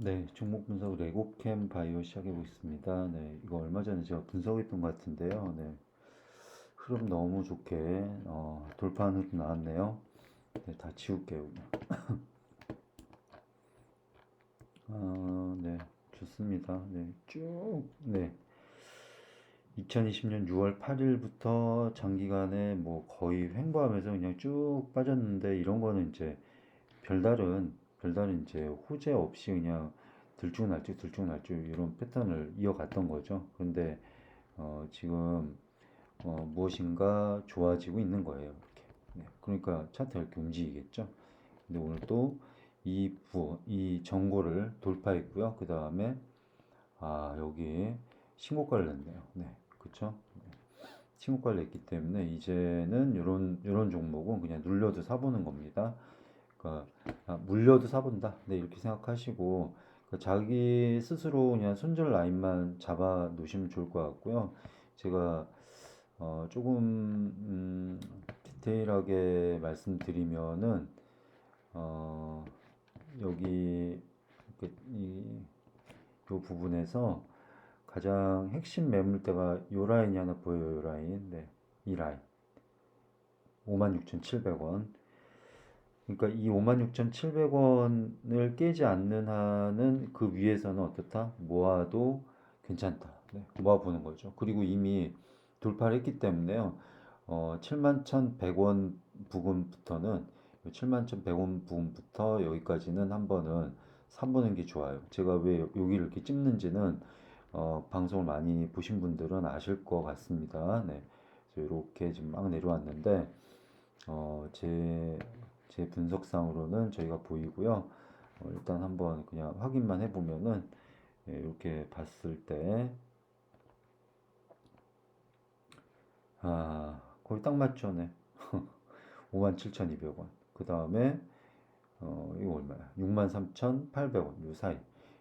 네, 종목 분석 레고캠 바이오 시작해 보겠습니다. 네, 이거 얼마 전에 제가 분석했던 것 같은데요. 네, 흐름 너무 좋게 어, 돌파한 흐름 나왔네요. 네, 다 지울게요. 아, 네, 좋습니다. 네, 쭉, 네. 2020년 6월 8일부터 장기간에 뭐 거의 횡보하면서 그냥 쭉 빠졌는데 이런 거는 이제 별다른 별다른 이제 호재 없이 그냥 들쭉날쭉 들쭉날쭉 이런 패턴을 이어갔던 거죠. 그런데 어, 지금 어, 무엇인가 좋아지고 있는 거예요. 이렇게. 네, 그러니까 차트가 이렇게 움직이겠죠. 근데 오늘 또 이 부, 이 전고를 돌파했고요. 그 다음에 아 여기 신고가를 냈네요. 네, 그렇죠. 신고가를 냈기 때문에 이제는 이런 이런 종목은 그냥 눌려도 사보는 겁니다. 그러니까 아, 물려도 사본다. 네, 이렇게 생각하시고 그 자기 스스로 그냥 손절 라인만 잡아 놓으시면 좋을 것 같고요. 제가 어, 조금 음, 디테일하게 말씀드리면은 어, 여기 그 이, 요 부분에서 가장 핵심 매물대가 요 라인이 하나 보여요. 요 라인. 네. 이 라인. 56,700원. 그러니까 이 56,700원을 깨지 않는 한은 그 위에서는 어떻다? 모아도 괜찮다. 네, 모아보는 거죠. 그리고 이미 돌파를 했기 때문에요. 어, 71,100원 부근부터는 71,100원 부근부터 여기까지는 한 번은 사보는 게 좋아요. 제가 왜 여기를 이렇게 찝는지는 어, 방송을 많이 보신 분들은 아실 것 같습니다. 네. 이렇게 지금 막 내려왔는데 어, 제, 제 분석상으로는 저희가 보이고요. 어, 일단 한번 그냥 확인만 해보면은 예, 이렇게 봤을 때 아, 거의 딱 맞죠, 네. 57,200원. 그 다음에 어, 이거 얼마야? 63,800원. 요 사이.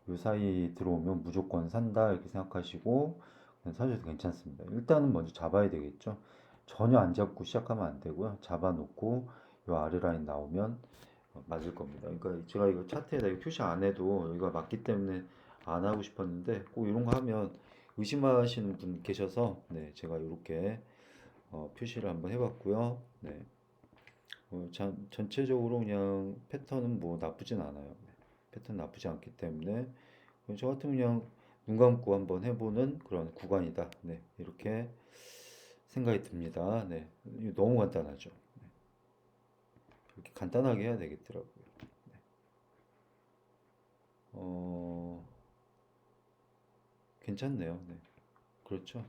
요 사이 들어오면 무조건 산다 이렇게 생각하시고 사셔도 괜찮습니다. 일단은 먼저 잡아야 되겠죠. 전혀 안 잡고 시작하면 안 되고요. 잡아놓고 요 아래 라인 나오면 어, 맞을 겁니다. 그러니까 제가 이거 차트에다 이거 표시 안 해도 여기가 맞기 때문에 안 하고 싶었는데 꼭 이런 거 하면 의심하시는 분 계셔서 네 제가 이렇게 어, 표시를 한번 해봤고요. 네. 어, 자, 전체적으로 그냥 패턴은 뭐 나쁘진 않아요. 네. 패턴 나쁘지 않기 때문에 저 같은 그냥 눈 감고 한번 해보는 그런 구간이다. 네, 이렇게 생각이 듭니다. 네, 너무 간단하죠. 네. 이렇게 간단하게 해야 되겠더라고요. 네. 어, 괜찮네요. 네, 그렇죠.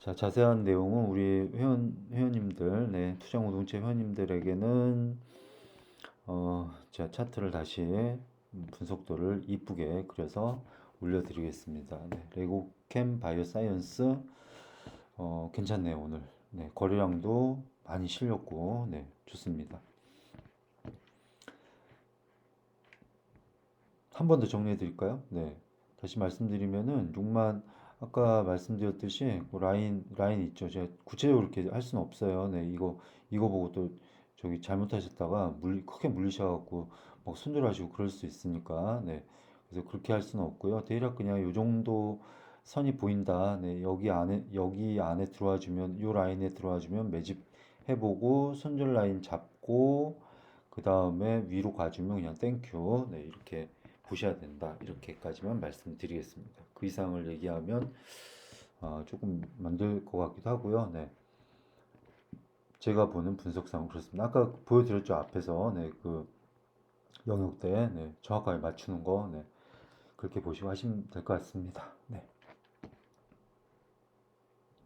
자, 자세한 내용은 우리 회원, 회원님들, 네, 투자 공동체 회원님들에게는 어, 제가 차트를 다시 분석도를 이쁘게 그려서 올려드리겠습니다. 네, 레고캠 바이오 사이언스 어, 괜찮네요 오늘. 네, 거래량도 많이 실렸고, 네, 좋습니다. 한 번 더 정리해 드릴까요? 네, 다시 말씀드리면은 6만 아까 말씀드렸듯이 그 라인 라인 있죠. 제가 구체적으로 이렇게 할 수는 없어요. 네, 이거 이거 보고 또 저기 잘못하셨다가 물리 크게 물리셔갖고 막 손절하시고 그럴 수 있으니까 네 그래서 그렇게 할 수는 없고요 대략 그냥 요 정도 선이 보인다 네 여기 안에 여기 안에 들어와 주면 요 라인에 들어와 주면 매집 해보고 손절 라인 잡고 그 다음에 위로 가주면 그냥 땡큐 네 이렇게 보셔야 된다. 이렇게까지만 말씀드리겠습니다. 그 이상을 얘기하면 어, 조금 만들 것 같기도 하고요. 네. 제가 보는 분석상 그렇습니다. 아까 보여드렸죠 앞에서. 네, 그 영역대 네, 정확하게 맞추는 거. 네, 그렇게 보시고 하시면 될 것 같습니다. 네.